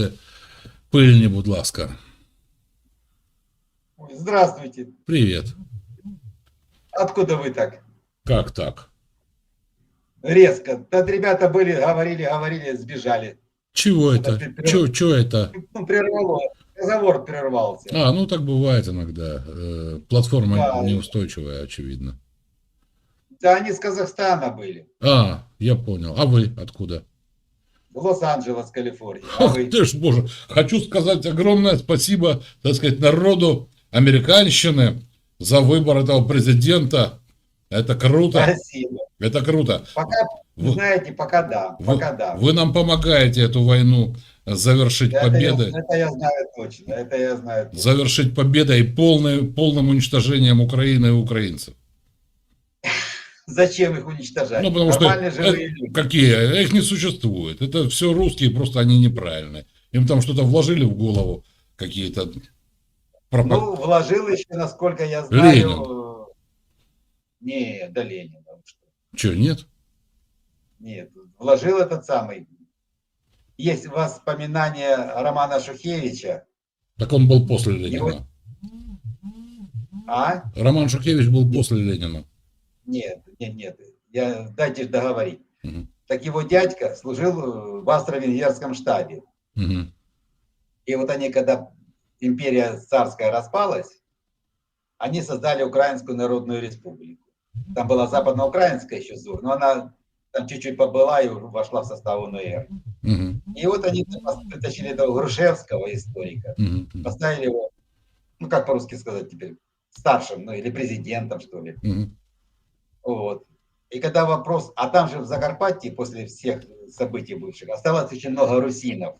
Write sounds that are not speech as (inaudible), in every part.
Будьте пильні, будь ласка. Здравствуйте. Привет. Откуда вы так? Как так? Резко. Тут ребята были, говорили, говорили, сбежали. Чего это? Это Чего, чего это? Ну, прервало. Разговор прервался. А, ну так бывает иногда. Э, Платформа Да. неустойчивая, очевидно. Да они с Казахстана были. А, я понял. А вы откуда? Лос-Анджелес, Калифорния. А Ох вы? ты ж, боже. Хочу сказать огромное спасибо, так сказать, народу американщины за выбор этого президента. Это круто. Спасибо. Это круто. Пока, Вы- знаете, пока да. Вы, Пока да. вы нам помогаете эту войну завершить это, я, победой. это я знаю точно. Это я знаю точно. Завершить победой и полной, полным уничтожением Украины и украинцев. Зачем их уничтожать? Ну, потому что Нормальные это- живые люди. какие? Их не существует. Это все русские, просто они неправильные. Им там что-то вложили в голову, какие-то пропа- Ну, вложил еще, насколько я знаю... Ленин. Не, да Ленин. что. Че, нет? Нет, вложил этот самый. Есть воспоминания Романа Шухевича. Так он был после Ленина. А? Роман Шухевич был после Ленина. Нет, нет, нет. Я, дайте договорить. Мгм. Так его дядька служил э, в австро-венгерском штабе. Мгм. И вот они, когда империя царская распалась, они создали Украинскую Народную Республику. Там была западноукраинская еще ЗУР, но она там чуть-чуть побыла и вошла в состав УНР. Мгм. И вот они притащили этого Грушевского историка, Мгм. поставили его, ну как по-русски сказать теперь, старшим, ну или президентом, что ли. Мгм. Вот. И когда вопрос, а там же в Закарпатье после всех событий бывших осталось очень много русинов.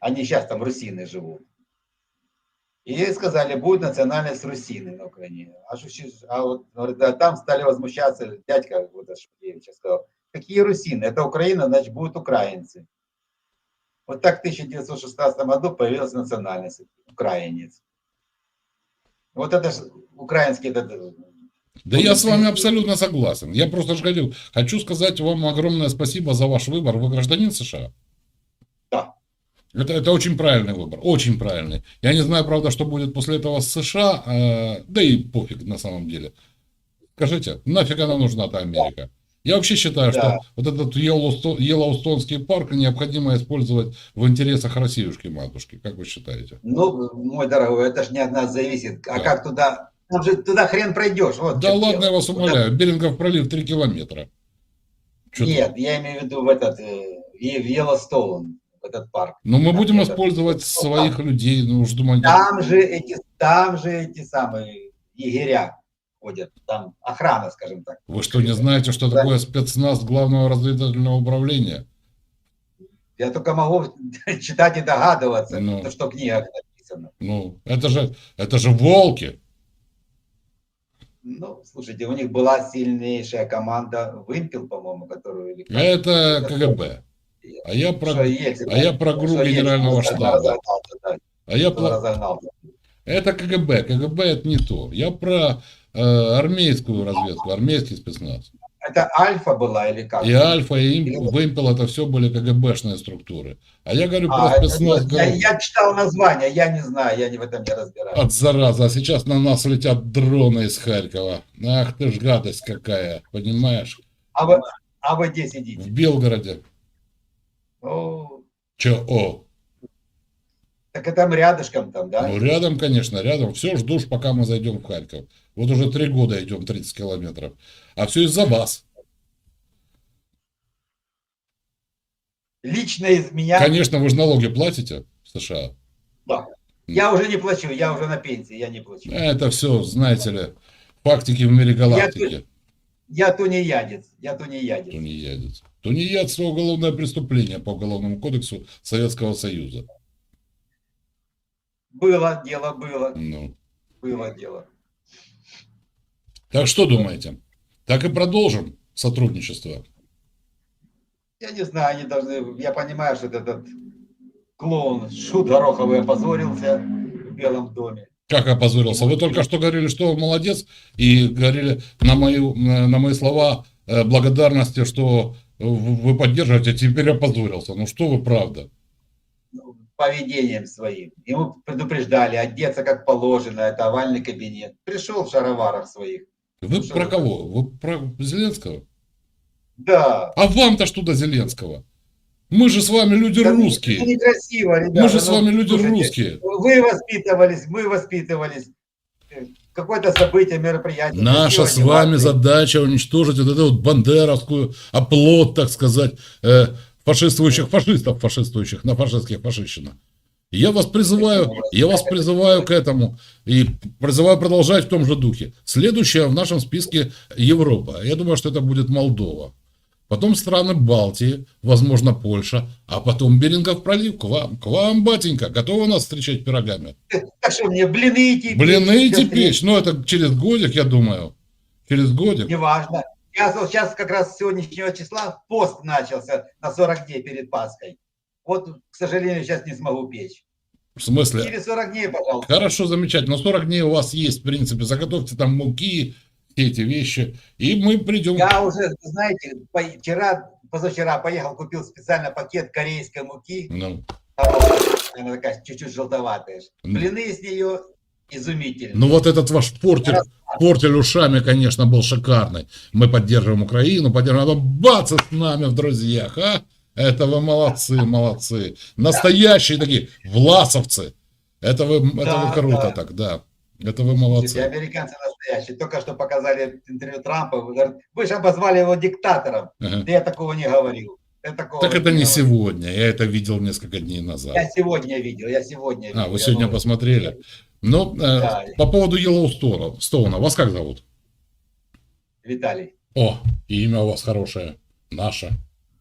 Они сейчас там русины живут. И сказали, будет национальность русины на Украине. А, а вот говорит, да, там стали возмущаться, дядька вот этот Шухевич сказал, какие русины? Это Украина, значит будут украинцы. Вот так в 1916 году появилась национальность украинец. Вот это ж украинский этот Да я с вами абсолютно согласен. Я просто же говорил, хочу сказать вам огромное спасибо за ваш выбор. Вы гражданин США? Да. Это, это очень правильный выбор, очень правильный. Я не знаю, правда, что будет после этого с США, э, да и пофиг на самом деле. Скажите, нафиг она нужна, та Америка? Я вообще считаю, Да. что вот этот Йеллоусто- Йеллоустонский парк необходимо использовать в интересах Россиюшки-матушки. Как вы считаете? Ну, мой дорогой, это ж не от нас зависит. А Да. как туда? Там же туда хрен пройдешь. Вот в Да ладно, я вас умоляю. Берингов пролив 3 километра. Там? Нет, я имею в виду в этот, э, и в в этот парк. Но мы Там будем использовать своих людей, ну уж думаете. Там же эти, там же эти самые егеря ходят. Там охрана, скажем так. Вы что, не знаете, что Да. такое спецназ главного разведывательного управления? Я только могу (laughs) читать и догадываться, Ну. то, что в книгах написано. Ну, это же, это же волки. Ну, слушайте, у них была сильнейшая команда Вымпел, по-моему, которую... или как? Это КГБ. А я про, а я про ГРУ что Ельцин генерального штаба. да, а я про, это КГБ. КГБ это не то. Я про э, армейскую разведку, армейский спецназ. Это Альфа была или как? И Альфа, и Или Им- вот- Вымпел это все были КГБшные структуры. А я говорю А, про это- спецназ я, ГРУ. я читал название, я не знаю, я не в этом не разбираюсь. От зараза, а сейчас на нас летят дроны из Харькова. Ах ты ж гадость какая, понимаешь? А вы, а вы где В сидите? Белгороде. О, Че, о? так это там рядышком там, да? Ну, рядом, конечно, рядом. Все, жду, ж, пока мы зайдем в Харьков. Вот уже три года идем 30 километров. А все из-за вас. Лично из меня, Конечно, вы же налоги платите в США. я уже не плачу, я уже на пенсии, я не плачу. Это все, знаете ли, фактики в мире галактики. Я тунеядец, я тунеядец. Тунеядец. Тунеядство – уголовное преступление по Уголовному кодексу Советского Союза. Было дело, было, Ну. было дело. Так что думаете? Так и продолжим сотрудничество. Я не знаю, они должны, я понимаю, что этот клоун Шут Гороховый опозорился в Белом доме. Как опозорился? Вы только что говорили, что молодец, и говорили на, мою, на мои слова э, благодарности, что вы поддерживаете, а теперь опозорился. Ну что вы, правда? ну, поведением своим. Ему предупреждали одеться как положено, это овальный кабинет. Пришел в шароварах своих. Вы про кого? Вы про Зеленского? Да. А вам-то что до Зеленского? Мы же с вами люди Это русские. некрасиво, ребята. Мы же с Ну, вами люди слушайте, русские. Вы воспитывались, мы воспитывались. Какое-то событие, мероприятие. Наша с вами одеваться. задача уничтожить вот эту вот бандеровскую оплот, так сказать, э, фашистующих фашистов, фашистующих на фашистских фашистщина. Я вас призываю, я вас призываю к этому и призываю продолжать в том же духе. Следующая в нашем списке Европа. Я думаю, что это будет Молдова. Потом страны Балтии, возможно, Польша, а потом Берингов пролив. К вам, к вам, батенька, готовы нас встречать пирогами? Так что мне блины идти? Блины идти печь? печь, ну это через годик, я думаю. Через годик. Неважно. Я сейчас как раз с сегодняшнего числа пост начался на 40 дней перед Пасхой. Вот, к сожалению, сейчас не смогу печь. В смысле? Через 40 дней, пожалуйста. Хорошо, замечательно. 40 дней у вас есть, в принципе. Заготовьте там муки, все эти вещи. И мы придем. Я уже, знаете, вчера, позавчера поехал, купил специально пакет корейской муки. Ну, Она такая чуть-чуть желтоватая. Ну. Блины с нее изумительные. ну вот этот ваш портель, портель ушами, конечно, был шикарный. Мы поддерживаем Украину, поддерживаем. А бац, с нами в друзьях, а? Это вы молодцы, молодцы. Настоящие такие власовцы. Это вы, это Да, вы круто да. так, да. Это вы молодцы. американцы настоящие. Только что показали интервью Трампа. Вы говорите, Вы же обозвали его диктатором. Ага. Да я такого не говорил. Я такого Так это не говорил. сегодня. Я это видел несколько дней назад. Я сегодня видел, я сегодня видел. А, вы Я сегодня думаю, посмотрели? Ну, э, по поводу Йеллоустоуна. Стоуна, вас как зовут? Виталий. О, и имя у вас хорошее. Наше.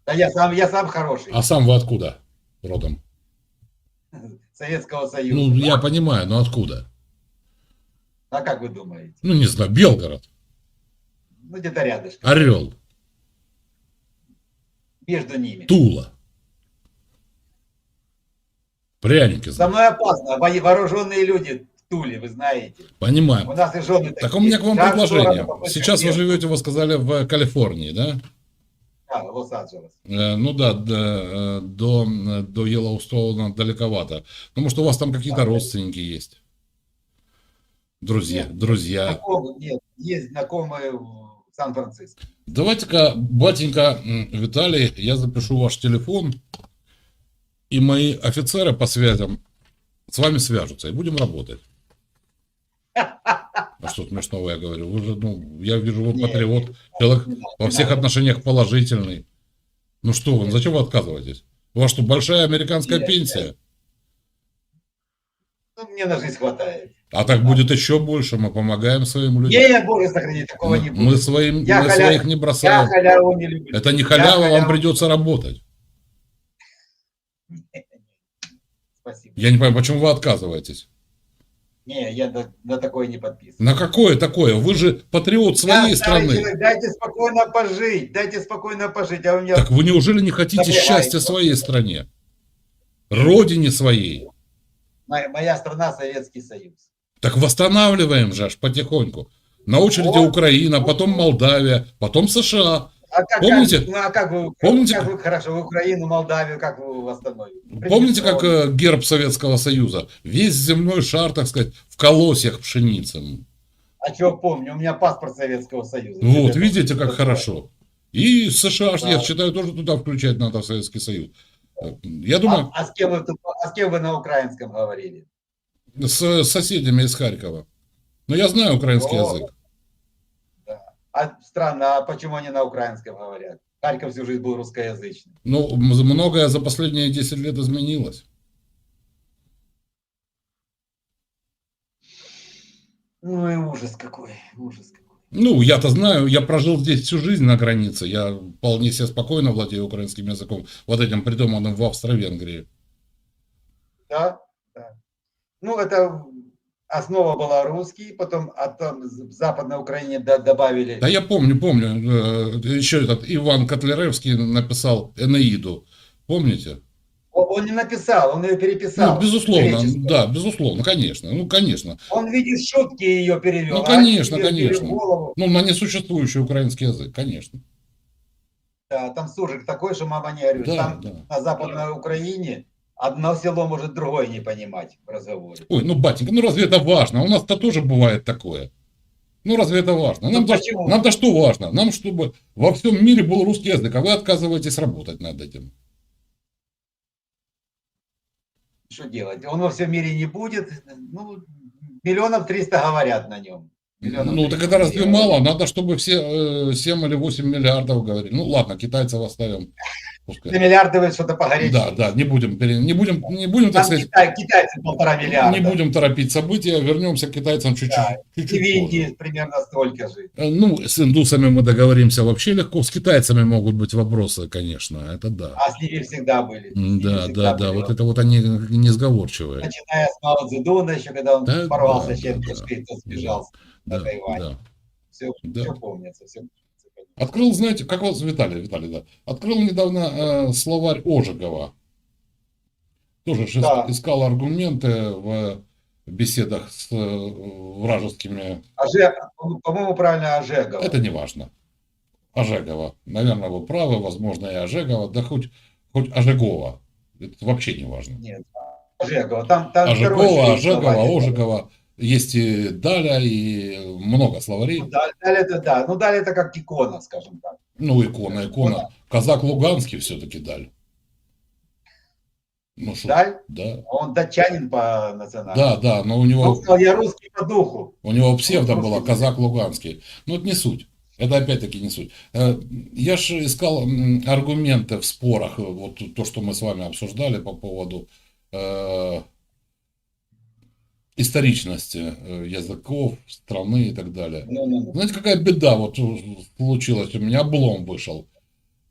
Да я сам, я сам хороший. А сам вы откуда родом? Советского Союза. Ну, я понимаю, но откуда? А как вы думаете? Ну, не знаю, Белгород, Ну, где-то рядышком. Орел, Между ними. Тула. Пряники, Со мной опасно. Во- Вооруженные люди в Туле, вы знаете. У Понимаю. нас и жены Так у меня к вам предложение. Сейчас вы живете, вы сказали, в Калифорнии, да? Да, Лос-Анджелес. Э, Ну да, э, до, до Йеллоустоуна далековато. Потому что у вас там какие-то Да. родственники есть. Друзья, Нет. друзья. Знакомые, нет, есть знакомые в Сан-Франциско. Давайте-ка, батенька Виталий, я запишу ваш телефон, и мои офицеры по связям с вами свяжутся, и будем работать. (laughs) А что смешного я говорю? Вы же, ну, я вижу, Не, патриот, человек во всех отношениях положительный. Ну что вы, зачем вы отказываетесь? У вас что, большая американская пенсия? Ну, мне на жизнь хватает. А так будет еще больше, мы помогаем своим людям. Не, я, Боже, сохрани, такого Мы, не мы будет. своим, Я мы халя- своих не Я бросаем. халяву не люблю. Это не Я халява, вам халяву- придется работать. (laughs) Спасибо. Я не понимаю, почему вы отказываетесь? Не, я на, на такое не подписан. На какое такое? Вы же патриот своей Я страны. человек, Дайте спокойно пожить, дайте спокойно пожить. А у меня Так вы неужели не хотите Напрягает. счастья своей стране? Родине своей? моя, моя страна Советский Союз. Так восстанавливаем же аж потихоньку. На очереди Вот. Украина, потом Молдавия, потом США. А как, Помните? Как, ну, а как вы, Помните, как вы, хорошо, в Украину, Молдавию, как вы восстановите? Помните, как э, герб Советского Союза? Весь земной шар, так сказать, в колосьях пшеницы. А что помню? У меня паспорт Советского Союза. Вот, Это- видите, как хорошо. И США, Да. я считаю, тоже туда включать надо в Советский Союз. Я А, думаю, а с, кем вы, а с кем вы на украинском говорили? с соседями из Харькова. Но я знаю украинский О. язык. А странно, а почему они на украинском говорят? Харьков всю жизнь был русскоязычный. Ну, многое за последние 10 лет изменилось. Ну и ужас какой, ужас какой. Ну, я-то знаю, я прожил здесь всю жизнь на границе. Я вполне себе спокойно владею украинским языком, вот этим придуманным в Австро-Венгрии. Да, да. Ну, это основа была русский, потом а в Западной Украине до- добавили. Да я помню, помню. э, Еще этот Иван Котляревский написал Энеиду. Помните? Он, не написал, он ее переписал. Ну, безусловно, да, безусловно, конечно. Ну, конечно. Он в виде шутки ее перевел. Ну, а конечно, тебе конечно. Ну, на несуществующий украинский язык, конечно. Да, там суржик такой, что мама не горюет. Да, там да. на Западной Украине Одно село может другое не понимать в разговоре. Ой, ну, батенька, ну разве это важно? У нас-то тоже бывает такое. Ну разве это важно? Ну, Нам-то, почему? нам-то что важно? Нам, чтобы во всем мире был русский язык, а вы отказываетесь работать над этим. Что делать? Он во всем мире не будет. Ну, миллионов триста говорят на нем. Миллионов Ну, так 300 это разве мало? Надо, чтобы все э, 7 или 8 миллиардов говорили. Ну, ладно, китайцев оставим. Пускай. За миллиарды вы что-то погореть. Да, да, не будем, не будем, не будем, так Там сказать, Китай, китайцы полтора миллиарда. не будем торопить события, вернемся к китайцам чуть-чуть. Да, И чуть-чуть в Индии примерно столько же. Э, Ну, с индусами мы договоримся вообще легко, с китайцами могут быть вопросы, конечно, это да. А с ними всегда были. Ними Да, всегда да, да, были вот это вот они несговорчивые. Начиная с Мао Цзэдуна, еще когда он Да, порвался да, да, что-то сбежал на Да, Тайвань. да. Все, Да. все помнится. Все, Открыл, знаете, как вот Виталий, Виталий, да, открыл недавно э, словарь Ожегова. Тоже Да. искал аргументы в беседах с э, вражескими. Оже- по-моему, правильно Ожегова. Это не важно. Ожегова. Наверное, вы правы, возможно, и Ожегова, да хоть, хоть Ожегова. Это вообще не важно. Нет, Ожегова. Там, там Ожегова, Ожегова. Ожегова. Есть и Даля, и много словарей. Ну, да- Далее это да. Ну, далее это как икона, скажем так. Ну, икона, икона. Казак Луганский все-таки Даль. Ну что, Даль, да. он датчанин по национальности. Да, да, но у Он него, сказал, я русский по духу. у него псевдо Он было. Казак Луганский. Но это не суть. Это опять-таки не суть. Э, Я же искал аргументы в спорах, вот то, что мы с вами обсуждали по поводу э, историчности э, языков, страны и так далее. Ну, ну, ну. Знаете, какая беда вот случилась? У меня облом вышел.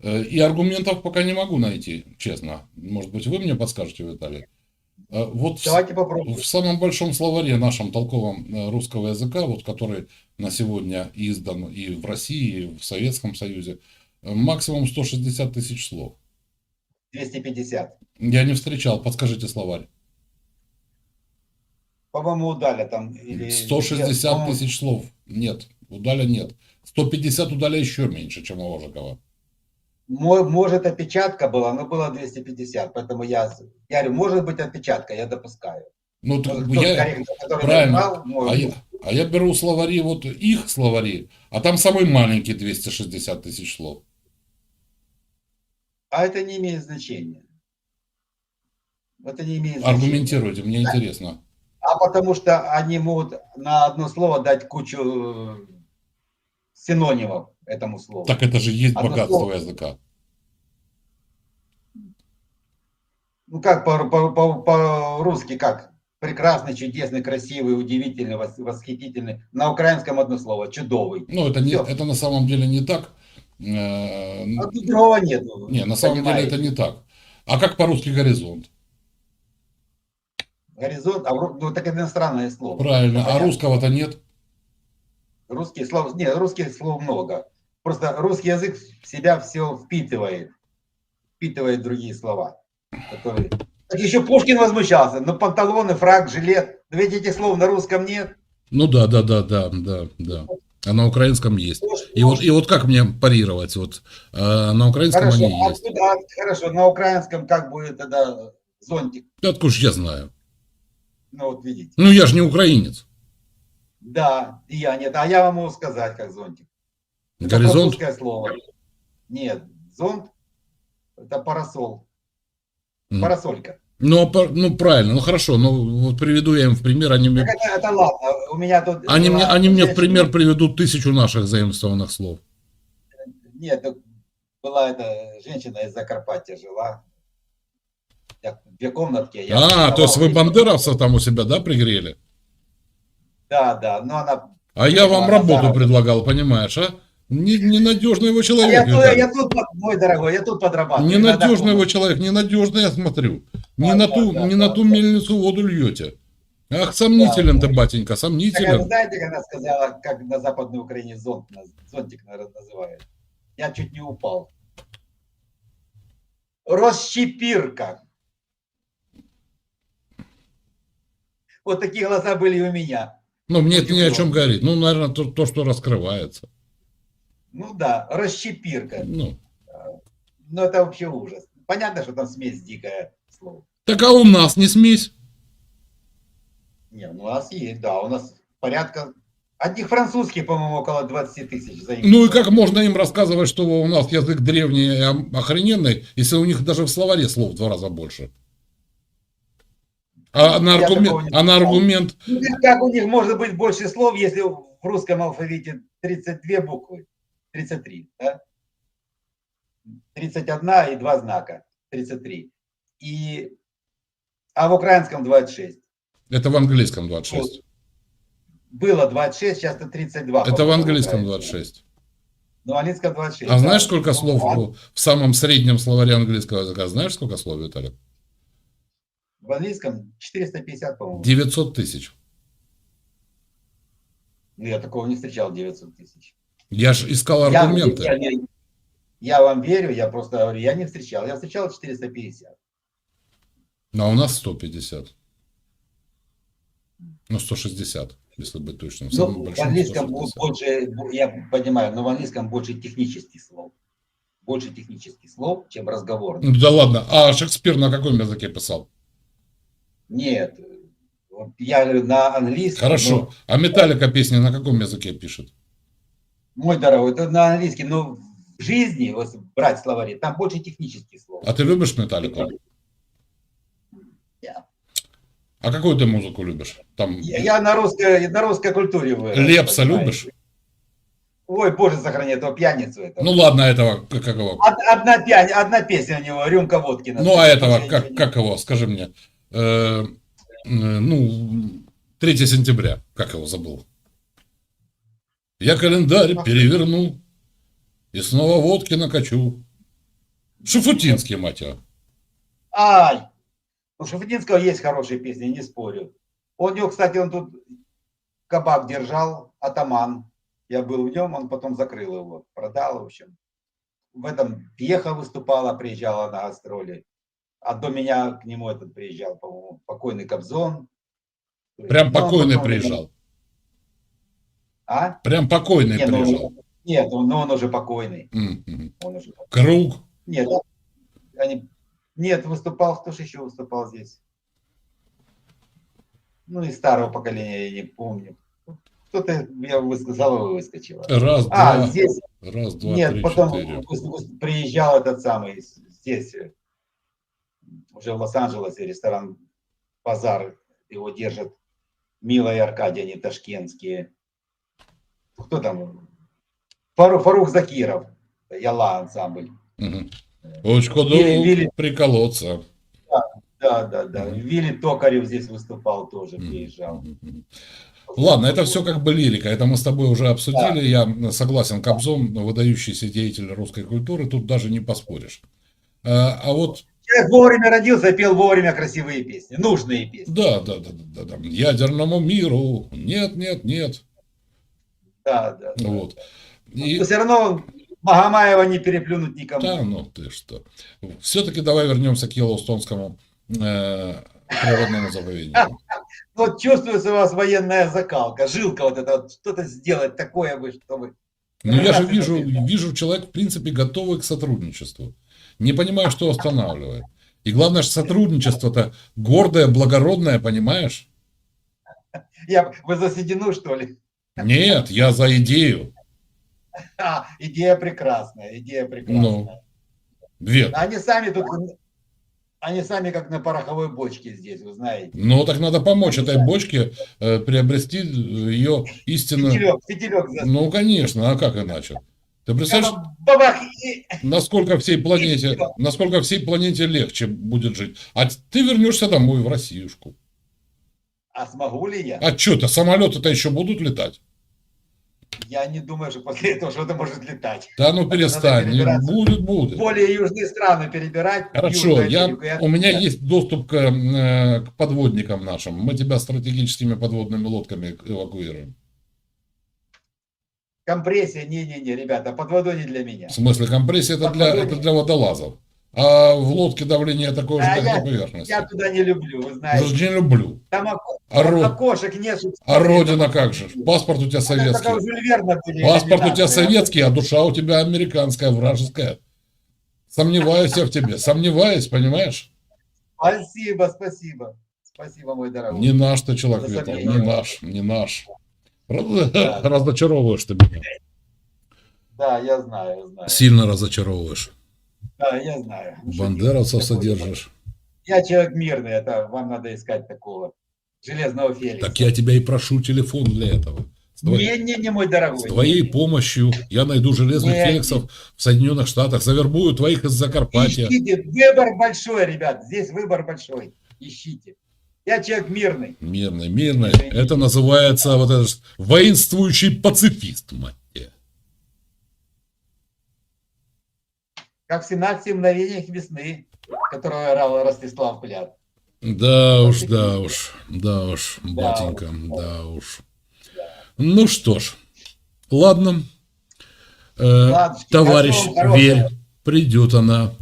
Э, И аргументов пока не могу найти, честно. Может быть, вы мне подскажете, Виталий? Э, Вот в- Давайте попробуем. в самом большом словаре нашем толковом русского языка, вот который на сегодня издан и в России, и в Советском Союзе, максимум 160 тысяч слов. 250. Я не встречал, подскажите словарь. По-моему, удаля там. Или... 160 по-моему, тысяч слов. Нет, у Даля нет. 150 у Даля еще меньше, чем у Ожегова. мо- Может, опечатка была, но было 250. Поэтому я, я говорю, может быть опечатка, я допускаю. Ну, так Может, тот я, корректор, правильно. набрал, может А я, а я беру словари, вот их словари, а там самый маленький 260 тысяч слов. А это не имеет значения. Это не имеет значения. Аргументируйте, мне интересно. А потому что они могут на одно слово дать кучу э, синонимов этому слову. Так это же есть Одно богатство слово. языка. Ну как по- по- по- по-русски, как? Прекрасный, чудесный, красивый, удивительный, вос- восхитительный. На украинском одно слово. Чудовый. Ну, это, не, это на самом деле не так. Э, А другого нету. Не, на самом деле понимаете? это не так. А как по-русски горизонт? Горизонт, а ну так это иностранное слово. Правильно. А Понятно. русского-то нет. Русские слова, нет, русских слов много. Просто русский язык в себя все впитывает. Впитывает другие слова. Которые... Так еще Пушкин возмущался. Ну, панталоны, фраг, жилет. Но ведь этих слов на русском нет. Ну да, да, да, да, да, да. А на украинском есть. И вот, и вот как мне парировать? Вот э, на украинском Хорошо, они есть. откуда- а, хорошо, на украинском как будет тогда зонтик? Да Откуда ж я знаю? Ну, вот видите. Ну я же не украинец. Да, и я нет. А я вам могу сказать, как зонтик. Это Горизонт? французское слово. Нет, зонт – это парасол. Парасолька. Ну, а ну правильно, ну хорошо, ну вот приведу я им в пример, они мне, Так это, это ладно, у меня тут... они мне, они мне в пример приведут тысячу наших заимствованных слов. Нет, была эта женщина из Закарпатья жила. Я две комнатки. я А, то есть вы бандеровцев там у себя, да, пригрели? Да, да, но она... А я вам работу предлагал, понимаешь, а? Не- Ненадежный А человек, я, тут, Виталий. я тут, мой дорогой, я тут подрабатываю. Ненадежный вы человек, ненадежный я смотрю. Не Да, на ту, да, не да, на ту да. мельницу воду льете. Ах, сомнителен ты, батенька, Так, а вы сомнителен. знаете, как она сказала, как на Западной Украине зонт, зонтик наверное, называют? Я чуть не упал. Расщепирка. Вот такие глаза были и у меня. Ну, мне это ни о чем говорит. Ну, наверное, то, то, что раскрывается. Ну да, расщепирка. Ну, Ну это вообще ужас. Понятно, что там смесь дикая слов. Так а у нас не смесь. Не, ну, у нас есть, да, у нас порядка... Одних французских, по-моему, около 20 тысяч. за Ну и как можно им рассказывать, что у нас язык древний охрененный, если у них даже в словаре слов в два раза больше? А на, Я аргумент, такого не а на аргумент, Ну, Как у них может быть больше слов, если в русском алфавите 32 буквы? 33, да? 31 и два знака. 33. И... А в украинском 26. это в английском 26. Было 26, сейчас это 32. Это в английском украинском. 26. Ну, в английском 26. А да. знаешь, сколько Ну, слов а в- в самом среднем словаре английского языка? Знаешь, сколько слов, Виталик? В английском 450, по-моему. 900 тысяч. Ну, я такого не встречал, 900 тысяч. Я же искал Я- аргументы. Я, я- я вам верю, я просто говорю, я не встречал. Я встречал 450. А у нас 150. Ну, 160, если быть точным. Ну, в английском 160. больше, я понимаю, но в английском больше технических слов. Больше технических слов, чем разговорных. Ну, да ладно. А Шекспир на каком языке писал? Нет, я говорю на английском. Хорошо. но, А Металлика песни на каком языке пишет? мой дорогой, это на английском, но в жизни, вот брать словари, там больше технических слов. А ты любишь Металлику? Я, А какую ты музыку любишь? Там я- я на русской, на русской культуре вырос. Лепса понимаешь? любишь? Ой, боже, сохрани этого пьяницу этого. Ну ладно, этого, как его? Од- Одна, пьяни, одна песня у него, рюмка водки. Ну а этого, как, как его, скажи мне. Э, э, ну, 3 сентября, как его забыл. Я календарь переверну и снова водки накачу. Шуфутинский, мать его. Ай! У Шафутинского есть хорошие песни, не спорю. Он, у него, кстати, он тут кабак держал, атаман. Я был в нем, он потом закрыл его, продал, в общем. В этом Пьеха выступала, приезжала на гастроли. А до меня к нему этот приезжал, по-моему, покойный Кобзон. Прям ну, он покойный потом- приезжал. А? Прям покойный Не, ну, приезжал. нет, он, но он уже покойный. М. Он уже Круг. Нет, они... Нет, выступал, кто же еще выступал здесь? Ну, из старого поколения, я не помню. Кто-то, я высказал, выскочила. Раз, А, два, здесь, раз, два, нет, три, потом четыре. приезжал этот самый, здесь, э, уже в Лос-Анджелесе, ресторан «Базар», его держат Мила и Аркадий, они ташкентские. Кто там? Фару- Фарух Закиров, Яла ансамбль. Мгм. Очко Вилли- Вилли. приколоться. Да, да, да. Мгм. Вилли Токарев здесь выступал тоже, приезжал. Ладно, это все как бы лирика. Это мы с тобой уже обсудили. Я согласен, Кобзон, выдающийся деятель русской культуры, тут даже не поспоришь. А, а вот, Человек вовремя родился, пел вовремя красивые песни, нужные песни. да, да, да, да, да, ядерному миру, нет, нет, нет, Да, да. да. вот. И, Но все равно Магомаева не переплюнуть никому. да, ну ты что. Все-таки давай вернемся к Йеллоустонскому э, природному заповеднику. (laughs) Вот чувствуется у вас военная закалка, жилка вот эта, что-то сделать такое бы, чтобы... Ну, я же вижу, вижу человек, в принципе, готовый к сотрудничеству. Не понимаю, что останавливает. И главное, что сотрудничество-то гордое, благородное, понимаешь? Я, вы за седину, что ли? Нет, я за идею. А, идея прекрасная, идея прекрасная. Ну. Вет. Они сами тут, они сами как на пороховой бочке здесь, вы знаете. Ну, так надо помочь этой бочке э, приобрести ее истинную... Фитилек, фитилек за... Ну, конечно, а как иначе? Ты представляешь, Бабах, и- насколько всей планете, насколько всей планете легче будет жить. А ты вернешься домой в Россиюшку. А смогу ли я? А что-то, самолеты-то еще будут летать? Я не думаю, что после этого что-то может летать. Да ну перестань, будет, будет. Более южные страны перебирать. Хорошо, я, я- у меня я- есть доступ к, э, к подводникам нашим. Мы тебя стратегическими подводными лодками эвакуируем. Компрессия, не-не-не, ребята, под водой не для меня. В смысле, компрессия это для, это для водолазов. А в лодке давление такое же, А как я- на поверхности. Я туда не люблю, вы знаете. же не люблю. Там око- А, ро- окошек чтобы а родина как же? Паспорт у тебя советский. Паспорт у тебя советский, а душа у тебя американская, вражеская. Сомневаюсь я в тебе, сомневаюсь, понимаешь? Спасибо, спасибо. Спасибо, мой дорогой. Не наш ты человек, Витал, не наш, не наш. Раз- Да. (laughs) Разочаровываешь ты меня. Да, я знаю, я знаю. Сильно разочаровываешь. Да, я знаю. Бандеровцев содержишь. Я человек мирный, это вам надо искать такого железного Феликса. Так я тебя и прошу телефон для этого. Твоей, Не, не, не, мой дорогой. с твоей не. помощью я найду железных Не, феликсов в Соединенных Штатах, завербую твоих из Закарпатья. Ищите, выбор большой, ребят, здесь выбор большой. Ищите. Я человек мирный. Мирный, мирный. Извините. Это называется вот этот воинствующий пацифист, мать. Как в 17 мгновениях весны, которую орал Ростислав Пляд. Да уж, да уж, да уж, батенька, да уж. Ну что ж, ладно. Э, Ладушки, товарищ, верь, придет она,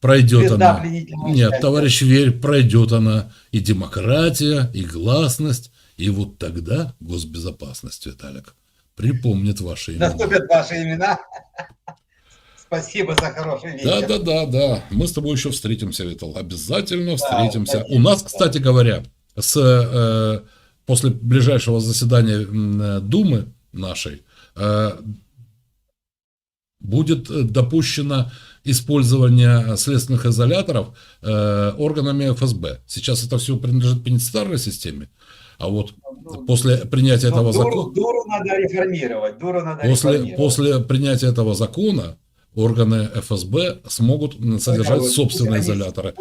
пройдет она. Нет, счастья. товарищ, верь, пройдет она. И демократия, и гласность, и вот тогда госбезопасность, Виталик, припомнит ваши имена. Наступят ваши имена. (laughs) Спасибо за хороший вечер. Да, да, да, да. Мы с тобой еще встретимся, Витал. Обязательно встретимся. У нас, кстати говоря, с, э, после ближайшего заседания э, Думы нашей э, будет э, допущено использование следственных изоляторов э, органами ФСБ. Сейчас это все принадлежит пенитенциарной системе, а вот Ну, после принятия ну, этого дуру, закона... дуру надо реформировать. Дуру надо После, реформировать. после принятия этого закона органы ФСБ смогут содержать Пусть собственные они- изоляторы.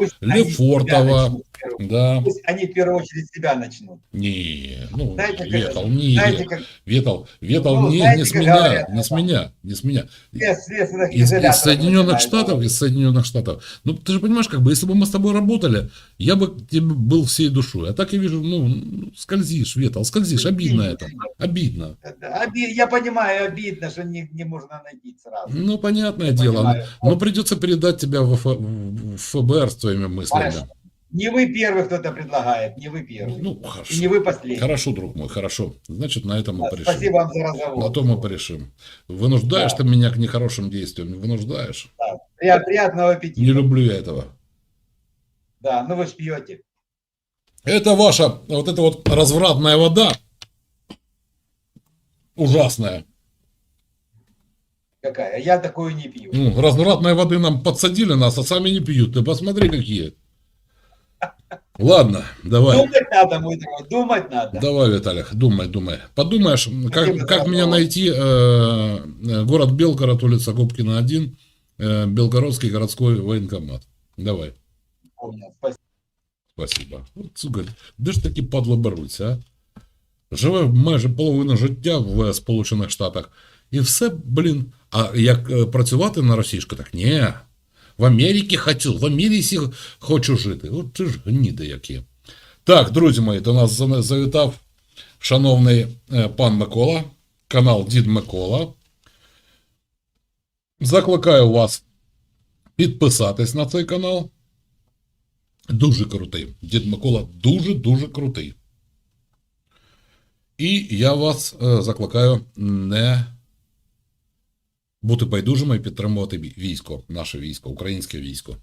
первую- Да. Пусть они в первую очередь себя начнут. Не, ну, Знаете, Ветал, это? не, Знаете, как Ветал, Ветал, Ну, не, знаете, не с меня, говорят, не с меня, не с меня. без следственных Из, из Соединенных Штатов, из Соединенных Штатов. Ну, ты же понимаешь, как бы, если бы мы с тобой работали, я бы тебе был всей душой. А так я вижу, ну, ну, скользишь, Ветал, скользишь, обидно это, обидно. Я понимаю, обидно, что не, не можно найти сразу. Ну, понятное дело, но, понимаю. но придется передать тебя в, Ф- в ФБР с твоими мыслями. Хорошо. Не вы первый кто-то предлагает, не вы первый. Ну, И хорошо. не вы последний. Хорошо, друг мой, хорошо. Значит, на этом мы Да, порешим. Спасибо вам за разговор. На то мы порешим. Вынуждаешь Да. ты меня к нехорошим действиям, вынуждаешь. Да. Прият- Приятного аппетита. Не люблю я этого. Да, ну вы ж пьете. Это ваша вот эта вот развратная вода. Ужасная Какая? Я такую не пью. Ну, развратной воды нам подсадили нас, а сами не пьют. Ты посмотри, какие. Ладно, давай. Думать надо, мой дорогой, думать надо. Давай, Виталик, думай, думай. Подумаешь, как, Спасибо как за меня разговор. найти? э, э, город Белгород, улица Губкина 1, э, Белгородский городской военкомат. Давай. Понял. Спасибо. Спасибо. От, сука, де ж такі падли беруться, а? Живе майже половину життя в Сполучених Штатах. І все, блін. А як е, працювати на російську, так ні. В Америці хочу, в Америці хочу жити. От ти ж гніди які. Так, друзі мої, до нас завітав шановний е, пан Микола, канал Дід Микола. Закликаю вас підписатись на цей канал. Дуже крутий. Дід Микола дуже-дуже крутий. І я вас е, закликаю не бути байдужими і підтримувати військо, наше військо, українське військо.